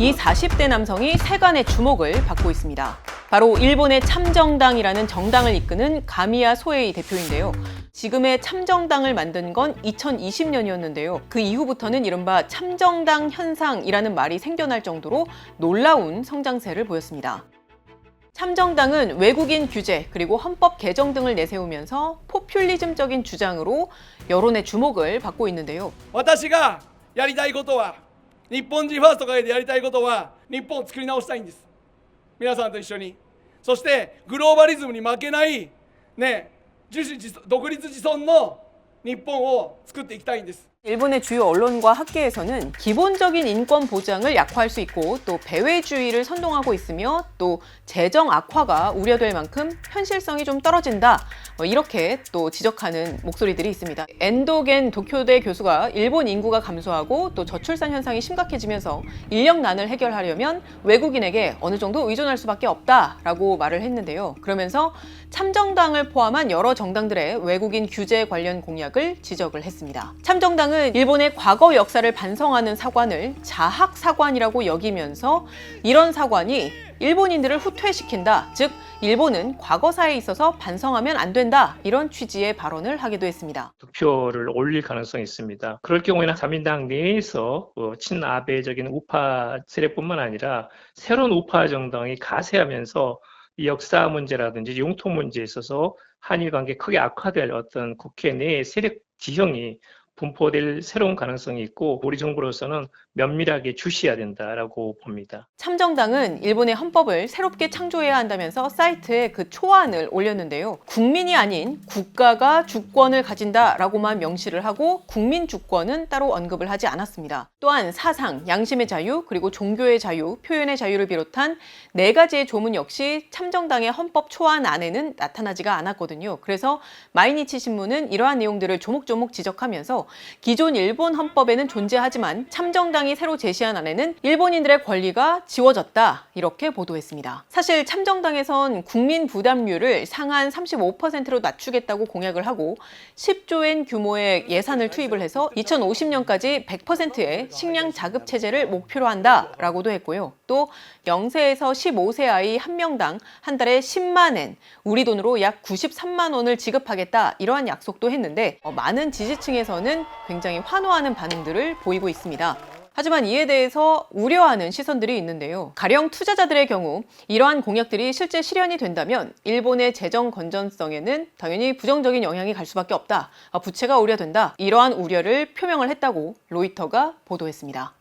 이 40대 남성이 세간의 주목을 받고 있습니다. 바로 일본의 참정당이라는 정당을 이끄는 가미야 소에이 대표인데요. 지금의 참정당을 만든 건 2020년이었는데요. 그 이후부터는 이른바 참정당 현상이라는 말이 생겨날 정도로 놀라운 성장세를 보였습니다. 참정당은 외국인 규제 그리고 헌법 개정 등을 내세우면서 포퓰리즘적인 주장으로 여론의 주목을 받고 있는데요. 私がやりたいことは 日本人ファースト会でやりたいことは日本を作り直したいんです。皆さんと一緒に。そしてグローバリズムに負けないね自主自独立自尊の日本を作っていきたいんです。 일본의 주요 언론과 학계에서는 기본적인 인권 보장을 약화할 수 있고 또 배회주의를 선동하고 있으며 또 재정 악화가 우려될 만큼 현실성이 좀 떨어진다. 어, 이렇게 또 지적하는 목소리들이 있습니다. 엔도겐 도쿄대 교수가 일본 인구가 감소하고 또 저출산 현상이 심각해지면서 인력난을 해결하려면 외국인에게 어느 정도 의존할 수밖에 없다라고 말을 했는데요. 그러면서 참정당을 포함한 여러 정당들의 외국인 규제 관련 공약을 지적을 했습니다. 참정당은 일본의 과거 역사를 반성하는 사관을 자학 사관이라고 여기면서 이런 사관이 일본인들을 후퇴시킨다. 즉, 일본은 과거사에 있어서 반성하면 안 된다. 이런 취지의 발언을 하기도 했습니다. 득표를 올릴 가능성이 있습니다. 그럴 경우에는 자민당 내에서 어, 친아베적인 우파 세력뿐만 아니라 새로운 우파 정당이 가세하면서 이 역사 문제라든지 용토 문제에 있어서 한일 관계 크게 악화될 어떤 국회 내 세력 지형이 분포될 새로운 가능성이 있고 우리 정부로서는 면밀하게 주시해야 된다라고 봅니다. 참정당은 일본의 헌법을 새롭게 창조해야 한다면서 사이트에 그 초안을 올렸는데요. 국민이 아닌 국가가 주권을 가진다라고만 명시를 하고 국민 주권은 따로 언급을 하지 않았습니다. 또한 사상, 양심의 자유, 그리고 종교의 자유, 표현의 자유를 비롯한 네 가지의 조문 역시 참정당의 헌법 초안 안에는 나타나지가 않았거든요. 그래서 마이니치 신문은 이러한 내용들을 조목조목 지적하면서 기존 일본 헌법에는 존재하지만 참정당이 새로 제시한 안에는 일본인들의 권리가 지워졌다 이렇게 보도했습니다. 사실 참정당에선 국민 부담률을 상한 35%로 낮추겠다고 공약을 하고 10조엔 규모의 예산을 투입을 해서 2050년까지 100%의 식량 자급 체제를 목표로 한다라고도 했고요. 또 0세에서 15세 아이 한 명당 한 달에 10만 엔, 우리 돈으로 약 93만 원을 지급하겠다 이러한 약속도 했는데 어, 많은 지지층에서는 굉장히 환호하는 반응들을 보이고 있습니다. 하지만 이에 대해서 우려하는 시선들이 있는데요. 가령 투자자들의 경우 이러한 공약들이 실제 실현이 된다면 일본의 재정 건전성에는 당연히 부정적인 영향이 갈 수밖에 없다. 아, 부채가 우려된다. 이러한 우려를 표명을 했다고 로이터가 보도했습니다.